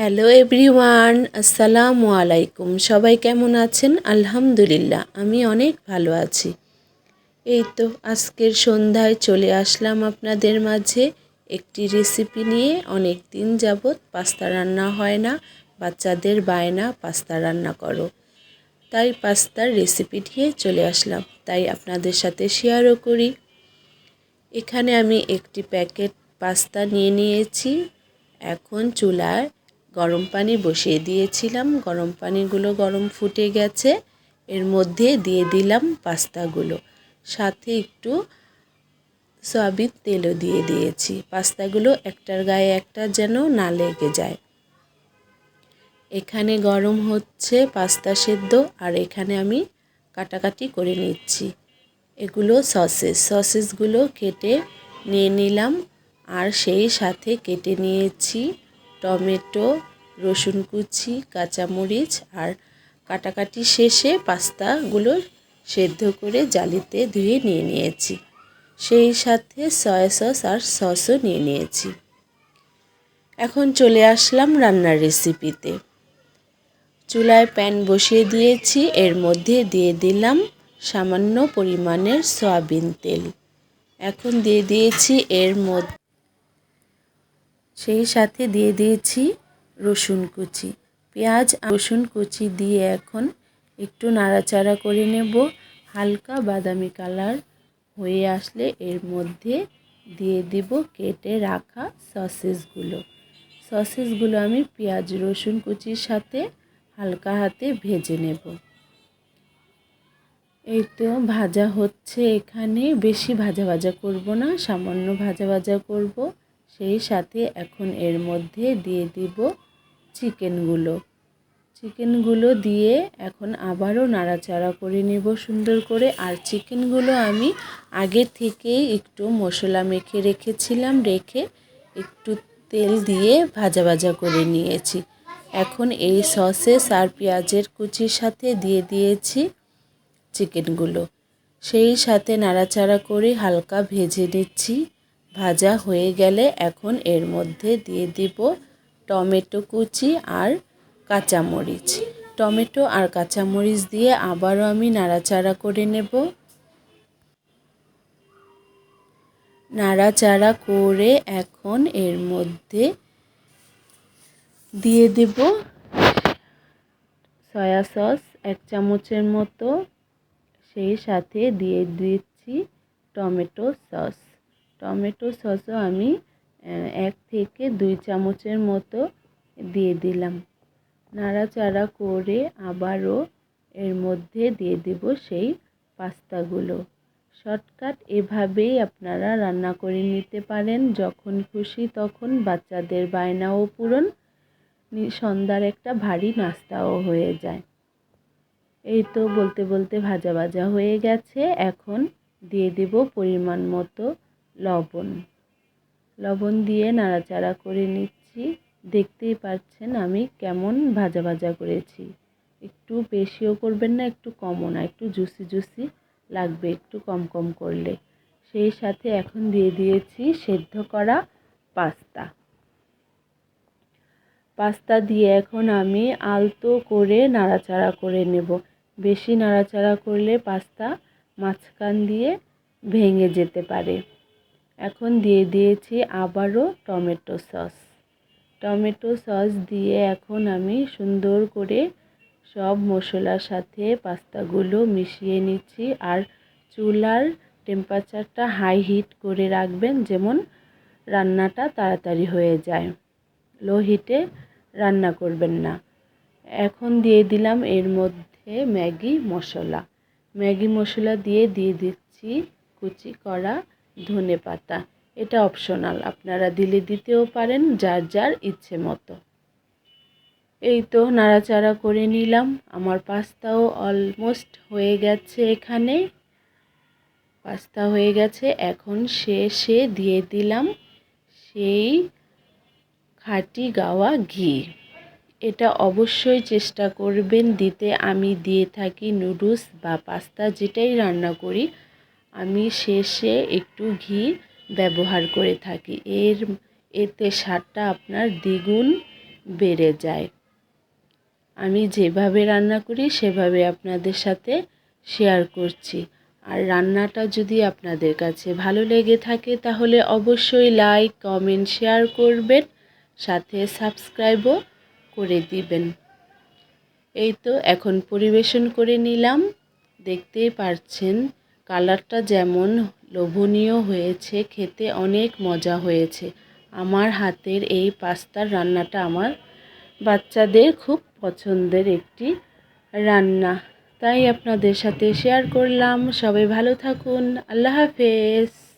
Hello everyone আসসালামু আলাইকুম সবাই কেমন আছেন? আলহামদুলিল্লাহ আমি অনেক ভালো আছি। এই তো আজকের সন্ধ্যায় চলে আসলাম আপনাদের মাঝে একটি রেসিপি নিয়ে। অনেক দিন যাবৎ পাস্তা রান্না হয় না, বাচ্চাদের বায়না পাস্তা রান্না করো। তাই পাস্তার রেসিপি নিয়ে চলে আসলাম, তাই আপনাদের সাথে শেয়ারও করি। এখানে আমি একটি প্যাকেট পাস্তা নিয়ে নিয়েছি। এখন চুলায় গরম পানি বসিয়ে দিয়েছিলাম। গরম পানিগুলো গরম ফুটে গেছে। এর মধ্যে দিয়ে দিলাম পাস্তাগুলো। সাথে একটু সয়াবিন তেলও দিয়ে দিয়েছি। পাস্তাগুলো একটার গায়ে একটা যেন না লেগে যায়। এখানে গরম হচ্ছে পাস্তা সেদ্ধ, আর এখানে আমি কাটাকাটি করে নিচ্ছি। এগুলো সসেস। সসেসগুলো কেটে নিয়ে নিলাম, আর সেই সাথে কেটে নিয়েছি টমেটো রসুন কুচি, কাঁচামরিচ আর কাটাকাটি শেষে পাস্তাগুলো সেদ্ধ করে জালিতে ধুয়ে নিয়ে নিয়েছি। সেই সাথে সয়া সস আর সসও নিয়ে নিয়েছি। এখন চলে আসলাম রান্নার রেসিপিতে। চুলায় প্যান বসিয়ে দিয়েছি, এর মধ্যে দিয়ে দিলাম সামান্য পরিমাণের সয়াবিন তেল। এখন দিয়ে দিয়েছি এর মধ্যে, সেই সাথে দিয়ে দিয়েছি রসুন কুচি। পেঁয়াজ রসুন কুচি দিয়ে এখন একটু নাড়াচাড়া করে নেব। হালকা বাদামি কালার হয়ে আসলে এর মধ্যে দিয়ে দিব কেটে রাখা সসেসগুলো। সসেসগুলো আমি পেঁয়াজ, রসুন কুচির সাথে হালকা হাতে ভেজে নেব। এই তো ভাজা হচ্ছে এখানে। বেশি ভাজা ভাজা করব না, সামান্য ভাজা ভাজা করব। সেই সাথে এখন এর মধ্যে দিয়ে দিব চিকেনগুলো। চিকেনগুলো দিয়ে এখন আবারও নাড়াচাড়া করে নেব সুন্দর করে। আর চিকেনগুলো আমি আগে থেকেই একটু মশলা মেখে রেখেছিলাম, রেখে একটু তেল দিয়ে ভাজা ভাজা করে নিয়েছি। এখন এই সসেস আর পেঁয়াজের কুচির সাথে দিয়ে দিয়েছি চিকেনগুলো। সেই সাথে নাড়াচাড়া করে হালকা ভেজে নিচ্ছি। ভাজা হয়ে গেলে এখন এর মধ্যে দিয়ে দিব টমেটো কুচি আর কাঁচামরিচ। টমেটো আর কাঁচামরিচ দিয়ে আবারও আমি নাড়াচাড়া করে নেব। নাড়াচাড়া করে এখন এর মধ্যে দিয়ে দেব সয়া সস এক চামচের মতো। সেই সাথে দিয়ে দিচ্ছি টমেটো সস। টমেটো সসও আমি এক থেকে দুই চামচের মতো দিয়ে দিলাম। নাড়াচাড়া করে আবারও এর মধ্যে দিয়ে দেব সেই পাস্তাগুলো। শর্টকাট এভাবেই আপনারা রান্না করে নিতে পারেন, যখন খুশি তখন বাচ্চাদের বায়নাও পূরণ সন্ধ্যার একটা ভারী নাস্তাও হয়ে যায়। এই তো বলতে বলতে ভাজা ভাজা হয়ে গেছে। এখন দিয়ে দেব পরিমাণ মতো লবণ। লবণ দিয়ে নাড়াচাড়া করে নিচ্ছি। দেখতেই পাচ্ছেন আমি কেমন ভাজা ভাজা করেছি। একটু বেশিও করবেন না, একটু কমও না, একটু জুসি জুসি লাগবে একটু কম কম করলে। সেই সাথে এখন দিয়ে দিয়েছি সেদ্ধ করা পাস্তা। পাস্তা দিয়ে এখন আমি আলতো করে নাড়াচাড়া করে নেব। বেশি নাড়াচাড়া করলে পাস্তা মাঝখান দিয়ে ভেঙে যেতে পারে। এখন দিয়ে দিয়েছি আবারও টমেটো সস। টমেটো সস দিয়ে এখন আমি সুন্দর করে সব মশলার সাথে পাস্তাগুলো মিশিয়ে নিচ্ছি আর চুলার টেম্পারেচারটা হাই হিট করে রাখবেন যেমন রান্নাটা তাড়াতাড়ি হয়ে যায়। লো হিটে রান্না করবেন না। এখন দিয়ে দিলাম এর মধ্যে ম্যাগি মশলা। ম্যাগি মশলা দিয়ে দিয়ে দিচ্ছি কুচি করা ধনে পাতা। এটা অপশনাল আপনারা দিলে দিতেও পারেন, যার যার ইচ্ছে মতো। এই তো নাড়াচাড়া করে নিলাম। আমার পাস্তাও অলমোস্ট হয়ে গেছে এখানে। পাস্তা হয়ে গেছে। এখন শেষে দিয়ে দিলাম সেই খাঁটি গাওয়া ঘি। এটা অবশ্যই চেষ্টা করবেন। দিতে আমি দিয়ে থাকি নুডলস বা পাস্তা যেটাই রান্না করি। আমি শেষে একটু ঘি ব্যবহার করে থাকি। এর, এতে স্বাদটা আপনার দ্বিগুণ বেড়ে যায়। আমি যেভাবে রান্না করি, সেভাবে আপনাদের সাথে শেয়ার করছি। আর রান্নাটা যদি আপনাদের কাছে ভালো লেগে থাকে, তাহলে অবশ্যই লাইক কমেন্ট শেয়ার করবেন, সাথে সাবস্ক্রাইবও করে দিবেন। এই তো এখন পরিবেশন করে নিলাম। দেখতেই পারছেন কালারটা যেমন লোভনীয় হয়েছে, খেতে অনেক মজা হয়েছে। আমার হাতের এই পাস্তার রান্নাটা আমার বাচ্চাদের খুব পছন্দের একটি রান্না। তাই আপনাদের সাথে শেয়ার করলাম। সবাই ভালো থাকুন। আল্লাহ হাফেজ।